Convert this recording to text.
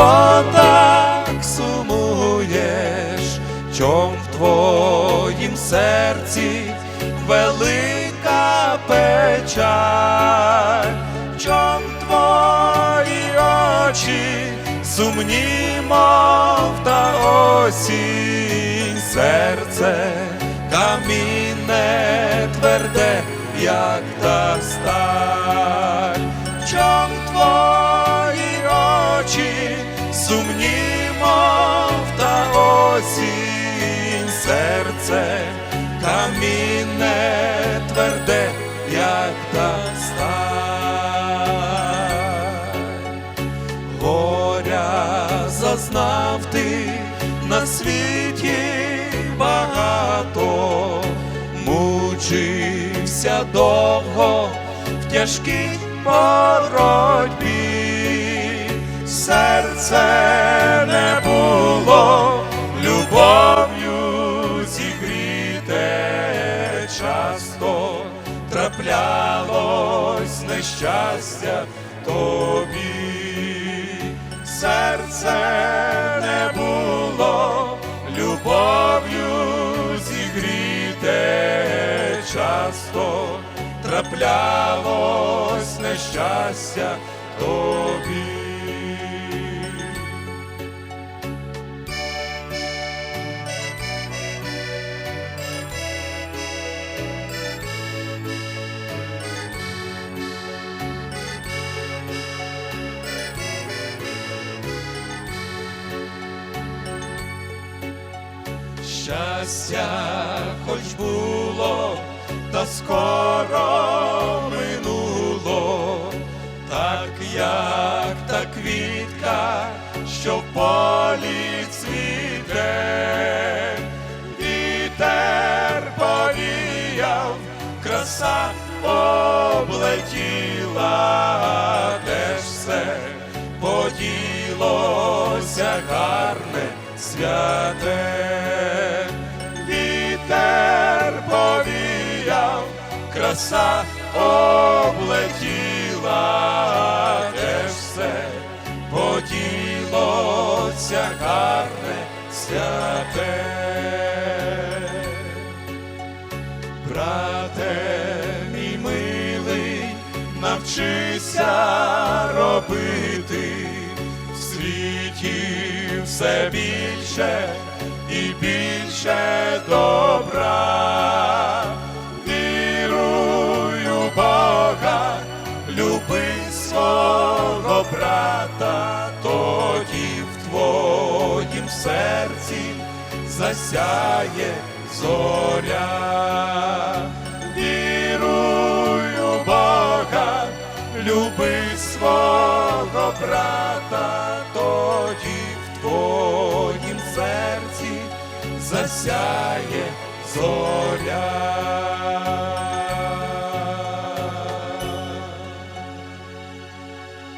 Чого так сумуєш, чом в твоїм серці велика печаль, чом твої очі сумні, мов та осінь, серце камінне тверде, як та сталь, сумні, мов та осінь, серце камінне тверде, як та сталь. Горя зазнав ти на світі багато, мучився довго в тяжкій боротьбі, серце не було любов'ю зігріте часто. Траплялось нещастя тобі, серце не було любов'ю зігріте часто. Траплялось нещастя тобі. Щастя хоч було, та скоро минуло, так як та квітка, що в полі цвіте, вітер повіяв, краса облетіла, теж все поділося гарне святе, краса облетіла, теж все поділося гарне святе. Брате мій милий, навчися робити в світі все більше і більше добра. Твоїм серці засяє зоря. Вірую Бога, люби свого брата, тоді в твоїм серці засяє зоря.